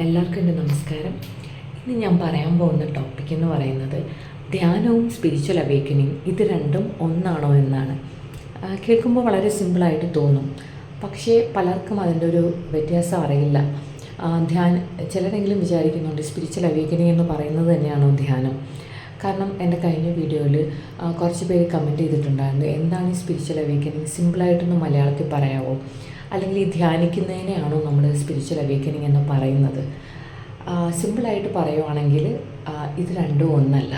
എല്ലാവർക്കും എന്റെ നമസ്കാരം. ഇന്ന് ഞാൻ പറയാൻ പോകുന്ന ടോപ്പിക് എന്ന് പറയുന്നത് ധ്യാനവും സ്പിരിച്വൽ അവേക്കനിങ് ഇത് രണ്ടും ഒന്നാണോ എന്നാണ്. കേൾക്കുമ്പോൾ വളരെ സിമ്പിളായിട്ട് തോന്നും. പക്ഷേ പലർക്കും അതിന്റെ ഒരു വ്യത്യാസം അറിയില്ല. ധ്യാനം ചിലരെങ്കിലും വിചാരിക്കുന്നുണ്ട് സ്പിരിച്വൽ അവേക്കനിങ് എന്ന് പറയുന്നത് തന്നെയാണോ ധ്യാനം? കാരണം എന്റെ കഴിഞ്ഞ വീഡിയോയിൽ കുറച്ച് പേര് കമന്റ് ചെയ്തിട്ടുണ്ടായിരുന്നു. എന്താണ് ഈ സ്പിരിച്വൽ അവേക്കനിങ് സിമ്പിളായിട്ടൊന്ന് മലയാളത്തിൽ പറയാമോ അല്ലെങ്കിൽ ഈ ധ്യാനിക്കുന്നതിനെയാണോ നമ്മൾ സ്പിരിച്വൽ അവേക്കനിങ് എന്ന് പറയുന്നത്? സിമ്പിളായിട്ട് പറയുവാണെങ്കിൽ ഇത് രണ്ടും ഒന്നല്ല.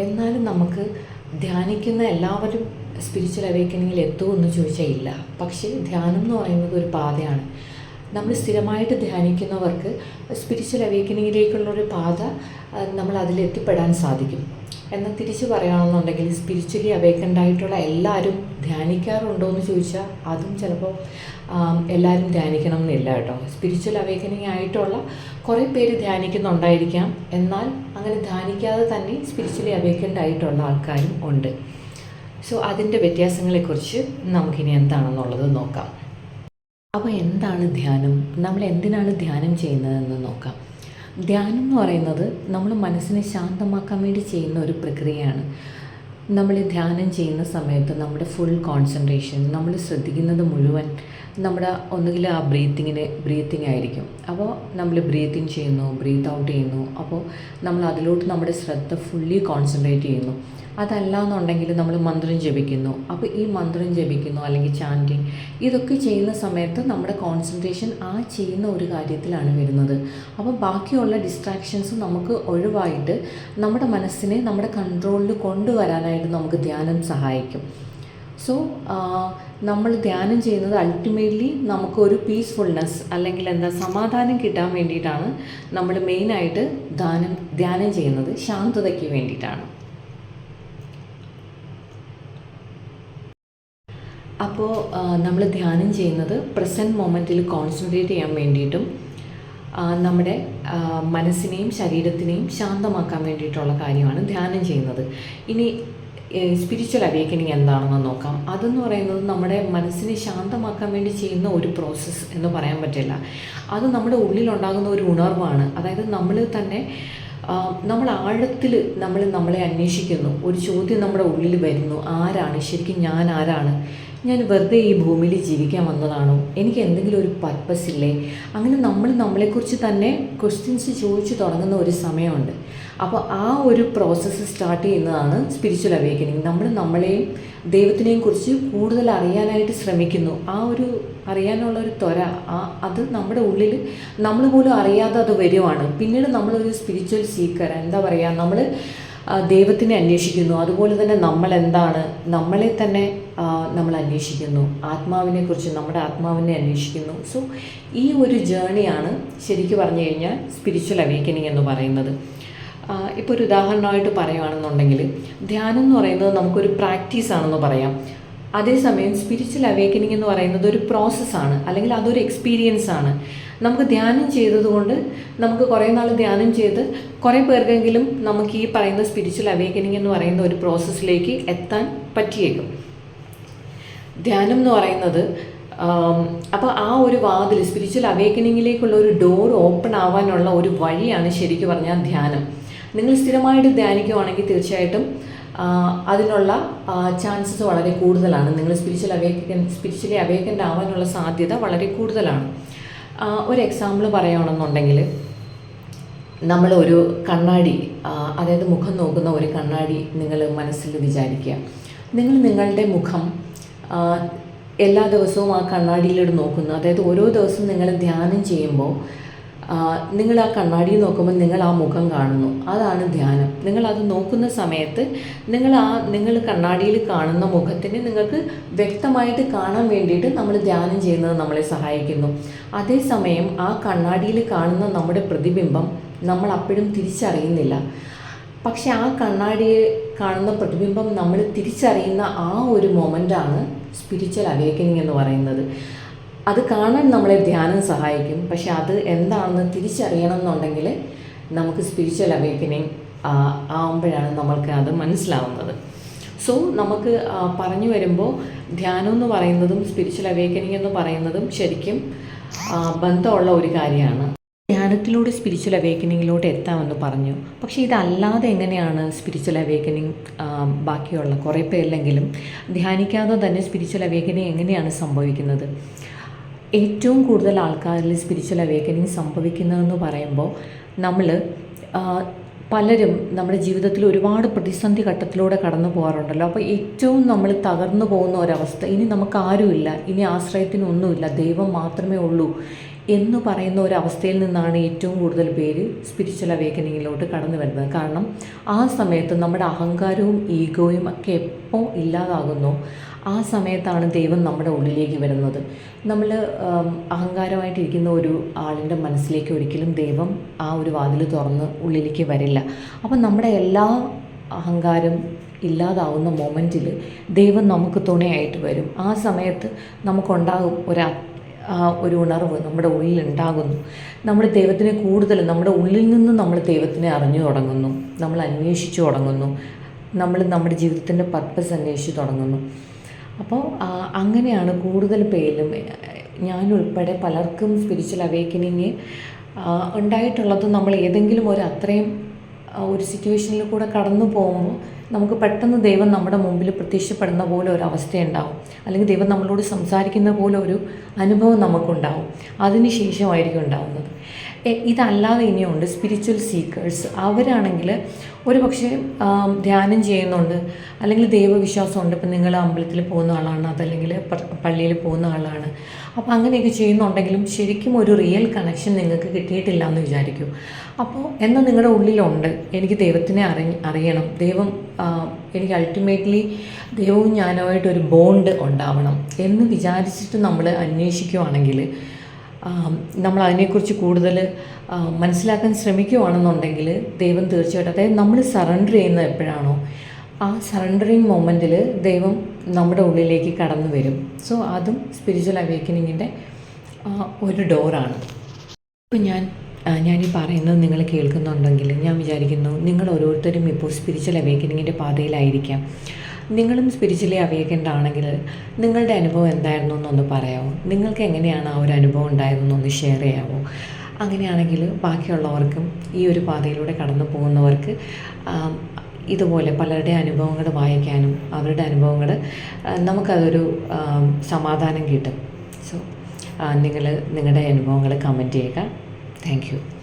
എന്നാലും നമുക്ക് ധ്യാനിക്കുന്ന എല്ലാവരും സ്പിരിച്വൽ അവേക്കനിങ്ങിൽ എത്തുമെന്ന് ചോദിച്ചാൽ ഇല്ല. പക്ഷേ ധ്യാനം എന്ന് പറയുന്നത് ഒരു പാതയാണ്. നമ്മൾ സ്ഥിരമായിട്ട് ധ്യാനിക്കുന്നവർക്ക് സ്പിരിച്വൽ അവേക്കനിങ്ങിലേക്കുള്ള ഒരു പാത നമ്മൾ അതിലെത്തിപ്പെടാൻ സാധിക്കും. എന്നാൽ തിരിച്ച് പറയുകയാണെന്നുണ്ടെങ്കിൽ സ്പിരിച്വലി അവേക്കൻഡ് ആയിട്ടുള്ള എല്ലാവരും ധ്യാനിക്കാറുണ്ടോ എന്ന് ചോദിച്ചാൽ അതും ചിലപ്പോൾ എല്ലാവരും ധ്യാനിക്കണം എന്നില്ല കേട്ടോ. സ്പിരിച്വൽ അവേക്കനിങ് ആയിട്ടുള്ള കുറേ പേര് ധ്യാനിക്കുന്നുണ്ടായിരിക്കാം. എന്നാൽ അങ്ങനെ ധ്യാനിക്കാതെ തന്നെ സ്പിരിച്വലി അവേക്കൻഡ് ആയിട്ടുള്ള ആൾക്കാരും ഉണ്ട്. സോ അതിന്റെ വ്യത്യാസങ്ങളെക്കുറിച്ച് നമുക്കിനി എന്താണെന്നുള്ളത് നോക്കാം. അപ്പോൾ എന്താണ് ധ്യാനം? നമ്മൾ എന്തിനാണ് ധ്യാനം ചെയ്യുന്നതെന്ന് നോക്കാം. ധ്യാനം എന്ന് പറയുന്നത് നമ്മൾ മനസ്സിനെ ശാന്തമാക്കാൻ വേണ്ടി ചെയ്യുന്ന ഒരു പ്രക്രിയയാണ്. നമ്മൾ ധ്യാനം ചെയ്യുന്ന സമയത്ത് നമ്മുടെ ഫുൾ കോൺസെൻട്രേഷൻ നമ്മൾ ശ്രദ്ധിക്കുന്നത് മുഴുവൻ നമ്മുടെ ഒന്നുകിൽ ആ ബ്രീത്തിങ്ങിന് ബ്രീത്തിങ് ആയിരിക്കും. അപ്പോൾ നമ്മൾ ബ്രീത്തിങ് ചെയ്യുന്നു ബ്രീത്ത് ഔട്ട് ചെയ്യുന്നു. അപ്പോൾ നമ്മൾ അതിലോട്ട് നമ്മുടെ ശ്രദ്ധ ഫുള്ളി കോൺസെൻട്രേറ്റ് ചെയ്യുന്നു. അതല്ല എന്നുണ്ടെങ്കിൽ നമ്മൾ മന്ത്രം ജപിക്കുന്നു. അപ്പോൾ ഈ മന്ത്രം ജപിക്കുന്നു അല്ലെങ്കിൽ ചാന്റിങ് ഇതൊക്കെ ചെയ്യുന്ന സമയത്ത് നമ്മുടെ കോൺസെൻട്രേഷൻ ആ ചെയ്യുന്ന ഒരു കാര്യത്തിലാണ് വരുന്നത്. അപ്പോൾ ബാക്കിയുള്ള ഡിസ്ട്രാക്ഷൻസ് നമുക്ക് ഒഴിവായിട്ട് നമ്മുടെ മനസ്സിനെ നമ്മുടെ കൺട്രോളിൽ കൊണ്ടുവരാനായിട്ട് നമുക്ക് ധ്യാനം സഹായിക്കും. സോ നമ്മൾ ധ്യാനം ചെയ്യുന്നത് അൾട്ടിമേറ്റ്ലി നമുക്കൊരു പീസ്ഫുൾനെസ് അല്ലെങ്കിൽ എന്താ സമാധാനം കിട്ടാൻ വേണ്ടിയിട്ടാണ് നമ്മൾ മെയിനായിട്ട് ധ്യാനം ധ്യാനം ചെയ്യുന്നത്. ശാന്തതയ്ക്ക് വേണ്ടിയിട്ടാണ്. അപ്പോൾ നമ്മൾ ധ്യാനം ചെയ്യുന്നത് പ്രസന്റ് മൊമെന്റിൽ കോൺസെൻട്രേറ്റ് ചെയ്യാൻ വേണ്ടിയിട്ടും നമ്മുടെ മനസ്സിനെയും ശരീരത്തിനെയും ശാന്തമാക്കാൻ വേണ്ടിയിട്ടുള്ള കാര്യമാണ് ധ്യാനം ചെയ്യുന്നത്. ഇനി സ്പിരിച്വൽ അവേക്കനിങ് എന്താണെന്ന് നോക്കാം. അതെന്ന് പറയുന്നത് നമ്മുടെ മനസ്സിനെ ശാന്തമാക്കാൻ വേണ്ടി ചെയ്യുന്ന ഒരു പ്രോസസ്സ് എന്ന് പറയാൻ പറ്റില്ല. അത് നമ്മുടെ ഉള്ളിലുണ്ടാകുന്ന ഒരു ഉണർവാണ്. അതായത് നമ്മൾ തന്നെ നമ്മൾ ആഴത്തിൽ നമ്മൾ നമ്മളെ അന്വേഷിക്കുന്നു. ഒരു ചോദ്യം നമ്മുടെ ഉള്ളിൽ വരുന്നു. ആരാണ്? ശരിക്കും ഞാൻ ആരാണ്? ഞാൻ വെറുതെ ഈ ഭൂമിയിൽ ജീവിക്കാൻ വന്നതാണോ? എനിക്ക് എന്തെങ്കിലും ഒരു പർപ്പസ് ഇല്ലേ? അങ്ങനെ നമ്മൾ നമ്മളെക്കുറിച്ച് തന്നെ ക്വസ്റ്റ്യൻസ് ചോദിച്ചു തുടങ്ങുന്ന ഒരു സമയമുണ്ട്. അപ്പോൾ ആ ഒരു പ്രോസസ്സ് സ്റ്റാർട്ട് ചെയ്യുന്നതാണ് സ്പിരിച്വൽ അവേക്കനിങ് നമ്മൾ നമ്മളെയും ദൈവത്തിനെയും കുറിച്ച് കൂടുതൽ അറിയാനായിട്ട് ശ്രമിക്കുന്നു. ആ ഒരു അറിയാനുള്ള ഒരു ത്വര ആ അത് നമ്മുടെ ഉള്ളിൽ നമ്മൾ പോലും അറിയാതെ അത് വരുവാണ്. പിന്നീട് നമ്മളൊരു സ്പിരിച്വൽ സീക്കർ എന്താ പറയുക നമ്മൾ ദൈവത്തിനെ അന്വേഷിക്കുന്നു. അതുപോലെ തന്നെ നമ്മൾ എന്താണ് നമ്മളെ തന്നെ നമ്മൾ അന്വേഷിക്കുന്നു. ആത്മാവിനെ കുറിച്ച് നമ്മുടെ ആത്മാവിനെ അന്വേഷിക്കുന്നു. സോ ഈ ഒരു ജേണിയാണ് ശരിക്കും പറഞ്ഞു കഴിഞ്ഞാൽ സ്പിരിച്വൽ അവേക്കനിങ് എന്ന് പറയുന്നത്. ഇപ്പോൾ ഒരു ഉദാഹരണമായിട്ട് പറയുകയാണെന്നുണ്ടെങ്കിൽ ധ്യാനം എന്ന് പറയുന്നത് നമുക്കൊരു പ്രാക്ടീസ് ആണെന്ന് പറയാം. അതേസമയം സ്പിരിച്വൽ അവേക്കനിങ് എന്ന് പറയുന്നത് ഒരു പ്രോസസ്സാണ് അല്ലെങ്കിൽ അതൊരു എക്സ്പീരിയൻസ് ആണ്. നമുക്ക് ധ്യാനം ചെയ്തതുകൊണ്ട് നമുക്ക് കുറേ നാൾ ധ്യാനം ചെയ്ത് കുറേ പേർക്കെങ്കിലും നമുക്ക് ഈ പറയുന്ന സ്പിരിച്വൽ അവേക്കനിങ് എന്ന് പറയുന്ന ഒരു പ്രോസസ്സിലേക്ക് എത്താൻ പറ്റിയേക്കും. ധ്യാനം എന്ന് പറയുന്നത് അപ്പോൾ ആ ഒരു വാതിൽ സ്പിരിച്വൽ അവേക്കനിങ്ങിലേക്കുള്ള ഒരു ഡോർ ഓപ്പൺ ആവാനുള്ള ഒരു വഴിയാണ് ശരിക്കും പറഞ്ഞാൽ ധ്യാനം. നിങ്ങൾ സ്ഥിരമായിട്ട് ധ്യാനിക്കുവാണെങ്കിൽ തീർച്ചയായിട്ടും അതിനുള്ള ചാൻസസ് വളരെ കൂടുതലാണ്. നിങ്ങൾ സ്പിരിച്വൽ അവേക്കൻ സ്പിരിച്വലി അവേക്കന്റ് ആവാനുള്ള സാധ്യത വളരെ കൂടുതലാണ്. ഒരു എക്സാമ്പിൾ പറയുകയാണെന്നുണ്ടെങ്കിൽ നമ്മൾ ഒരു കണ്ണാടി അതായത് മുഖം നോക്കുന്ന ഒരു കണ്ണാടി നിങ്ങൾ മനസ്സിൽ വിചാരിക്കുക. നിങ്ങൾ നിങ്ങളുടെ മുഖം എല്ലാ ദിവസവും ആ കണ്ണാടിയിലൂടെ നോക്കുന്നു. അതായത് ഓരോ ദിവസവും നിങ്ങൾ ധ്യാനം ചെയ്യുമ്പോൾ നിങ്ങൾ ആ കണ്ണാടി നോക്കുമ്പോൾ നിങ്ങൾ ആ മുഖം കാണുന്നു. അതാണ് ധ്യാനം. നിങ്ങൾ അത് നോക്കുന്ന സമയത്ത് നിങ്ങൾ ആ നിങ്ങൾ കണ്ണാടിയിൽ കാണുന്ന മുഖത്തിനെ നിങ്ങൾക്ക് വ്യക്തമായിട്ട് കാണാൻ വേണ്ടിയിട്ട് നമ്മൾ ധ്യാനം ചെയ്യുന്നത് നമ്മളെ സഹായിക്കുന്നു. അതേസമയം ആ കണ്ണാടിയിൽ കാണുന്ന നമ്മുടെ പ്രതിബിംബം നമ്മൾ അപ്പോഴും തിരിച്ചറിയുന്നില്ല. പക്ഷെ ആ കണ്ണാടിയെ കാണുന്ന പ്രതിബിംബം നമ്മൾ തിരിച്ചറിയുന്ന ആ ഒരു മൊമെന്റാണ് സ്പിരിച്വൽ അവേക്കനിങ് എന്ന് പറയുന്നത്. അത് കാണാൻ നമ്മളെ ധ്യാനം സഹായിക്കും. പക്ഷെ അത് എന്താണെന്ന് തിരിച്ചറിയണം എന്നുണ്ടെങ്കിൽ നമുക്ക് സ്പിരിച്വൽ അവേക്കനിങ് ആവുമ്പോഴാണ് നമ്മൾക്ക് അത് മനസ്സിലാവുന്നത്. സോ നമുക്ക് പറഞ്ഞു വരുമ്പോൾ ധ്യാനം എന്ന് പറയുന്നതും സ്പിരിച്വൽ അവേക്കനിങ് എന്ന് പറയുന്നതും ശരിക്കും ബന്ധമുള്ള ഒരു കാര്യമാണ്. ധ്യാനത്തിലൂടെ സ്പിരിച്വൽ അവേക്കനിങ്ങിലോട്ട് എത്താമെന്ന് പറഞ്ഞു. പക്ഷേ ഇതല്ലാതെ എങ്ങനെയാണ് സ്പിരിച്വൽ അവേക്കനിങ് ബാക്കിയുള്ള കുറേ പേരിലെങ്കിലും ധ്യാനിക്കാതെ തന്നെ സ്പിരിച്വൽ അവേക്കനിങ് എങ്ങനെയാണ് സംഭവിക്കുന്നത്? ഏറ്റവും കൂടുതൽ ആൾക്കാരിൽ സ്പിരിച്വൽ അവേക്കനിങ് സംഭവിക്കുന്നതെന്ന് പറയുമ്പോൾ നമ്മൾ പലരും നമ്മുടെ ജീവിതത്തിൽ ഒരുപാട് പ്രതിസന്ധി ഘട്ടത്തിലൂടെ കടന്നു പോകാറുണ്ടല്ലോ. അപ്പോൾ ഏറ്റവും നമ്മൾ തകർന്നു പോകുന്ന ഒരവസ്ഥ ഇനി നമുക്ക് ആരുമില്ല ഇനി ആശ്രയത്തിനൊന്നുമില്ല ദൈവം മാത്രമേ ഉള്ളൂ എന്ന് പറയുന്ന ഒരു അവസ്ഥയിൽ നിന്നാണ് ഏറ്റവും കൂടുതൽ പേര് സ്പിരിച്വൽ അവേക്കനിങ്ങിലോട്ട് കടന്നു വരുന്നത്. കാരണം ആ സമയത്ത് നമ്മുടെ അഹങ്കാരവും ഈഗോയും ഒക്കെ എപ്പോൾ ഇല്ലാതാകുന്നു ആ സമയത്താണ് ദൈവം നമ്മുടെ ഉള്ളിലേക്ക് വരുന്നത്. നമ്മൾ അഹങ്കാരമായിട്ടിരിക്കുന്ന ഒരു ആളിന്റെ മനസ്സിലേക്ക് ഒരിക്കലും ദൈവം ആ ഒരു വാതിൽ തുറന്ന് ഉള്ളിലേക്ക് വരില്ല. അപ്പം നമ്മുടെ എല്ലാ അഹങ്കാരം ഇല്ലാതാവുന്ന മൊമെന്റിൽ ദൈവം നമുക്ക് തുണയായിട്ട് വരും. ആ സമയത്ത് നമുക്കുണ്ടാകും ഒരു ഒരു ഉണർവ് നമ്മുടെ ഉള്ളിൽ ഉണ്ടാകുന്നു. നമ്മൾ ദൈവത്തിനെ കൂടുതൽ നമ്മുടെ ഉള്ളിൽ നിന്ന് നമ്മൾ ദൈവത്തിനെ അറിഞ്ഞു തുടങ്ങുന്നു. നമ്മൾ അന്വേഷിച്ചു തുടങ്ങുന്നു. നമ്മൾ നമ്മുടെ ജീവിതത്തിന്റെ പർപ്പസ് അന്വേഷിച്ച് തുടങ്ങുന്നു. അപ്പോൾ അങ്ങനെയാണ് കൂടുതൽ പേരിലും ഞാനുൾപ്പെടെ പലർക്കും സ്പിരിച്വൽ അവേക്കനിങ് ഉണ്ടായിട്ടുള്ളത്. നമ്മൾ ഏതെങ്കിലും ഒരു അത്രയും ഒരു സിറ്റുവേഷനിൽ കൂടെ കടന്നു പോകുമ്പോൾ നമുക്ക് പെട്ടെന്ന് ദൈവം നമ്മുടെ മുമ്പിൽ പ്രത്യക്ഷപ്പെടുന്ന പോലെ ഒരു അവസ്ഥയുണ്ടാവും. അല്ലെങ്കിൽ ദൈവം നമ്മളോട് സംസാരിക്കുന്ന പോലെ ഒരു അനുഭവം നമുക്കുണ്ടാവും. അതിന് ശേഷമായിരിക്കും ഉണ്ടാവുന്നത്. ഇതല്ലാതെ ഇനിയുണ്ട്. സ്പിരിച്വൽ സീക്കേഴ്സ് അവരാണെങ്കിൽ ഒരു പക്ഷേ ധ്യാനം ചെയ്യുന്നുണ്ട്. അല്ലെങ്കിൽ ദൈവവിശ്വാസമുണ്ട്. ഇപ്പം നിങ്ങൾ അമ്പലത്തിൽ പോകുന്ന ആളാണ്. അതല്ലെങ്കിൽ പള്ളിയിൽ പോകുന്ന ആളാണ്. അപ്പോൾ അങ്ങനെയൊക്കെ ചെയ്യുന്നുണ്ടെങ്കിലും ശരിക്കും ഒരു റിയൽ കണക്ഷൻ നിങ്ങൾക്ക് കിട്ടിയിട്ടില്ല എന്ന് വിചാരിക്കും. അപ്പോൾ എന്നാൽ നിങ്ങളുടെ ഉള്ളിലുണ്ട്. എനിക്ക് ദൈവത്തിനെ അറി അറിയണം. ദൈവം എനിക്ക് അൾട്ടിമേറ്റ്ലി ദൈവവും ഞാനുമായിട്ടൊരു ബോണ്ട് ഉണ്ടാവണം എന്ന് വിചാരിച്ചിട്ട് നമ്മൾ അന്വേഷിക്കുവാണെങ്കിൽ നമ്മൾ അതിനെക്കുറിച്ച് കൂടുതൽ മനസ്സിലാക്കാൻ ശ്രമിക്കുകയാണെന്നുണ്ടെങ്കിൽ ദൈവം തീർച്ചയായിട്ടും അതായത് നമ്മൾ സറണ്ടർ ചെയ്യുന്നത് എപ്പോഴാണോ ആ സറണ്ടറിങ് മൊമെന്റിൽ ദൈവം നമ്മുടെ ഉള്ളിലേക്ക് കടന്നു വരും. സോ അതും സ്പിരിച്വൽ അവേക്കനിങ്ങിന്റെ ഒരു ഡോറാണ് ഇപ്പം ഞാൻ ഞാൻ ഈ പറയുന്നത് നിങ്ങൾ കേൾക്കുന്നുണ്ടെങ്കിൽ ഞാൻ വിചാരിക്കുന്നു നിങ്ങൾ ഓരോരുത്തരും ഇപ്പോൾ സ്പിരിച്വൽ അവേക്കനിങ്ങിന്റെ പാതയിലായിരിക്കാം. നിങ്ങളും സ്പിരിച്വലി അവേക്കൻഡ് ആണെങ്കിൽ നിങ്ങളുടെ അനുഭവം എന്തായിരുന്നു എന്നൊന്ന് പറയാമോ നിങ്ങൾക്ക് എങ്ങനെയാണ് ആ ഒരു അനുഭവം ഉണ്ടായതെന്നൊന്ന് ഷെയർ ചെയ്യാമോ അങ്ങനെയാണെങ്കിൽ ബാക്കിയുള്ളവർക്കും ഈ ഒരു പാതയിലൂടെ കടന്നു പോകുന്നവർക്ക് ഇതുപോലെ പലരുടെ അനുഭവങ്ങൾ വായിക്കാനും അവരുടെ അനുഭവങ്ങൾ നമുക്കതൊരു സമാധാനം കിട്ടും. സോ നിങ്ങൾ നിങ്ങളുടെ അനുഭവങ്ങൾ കമന്റ് ചെയ്യുക. താങ്ക്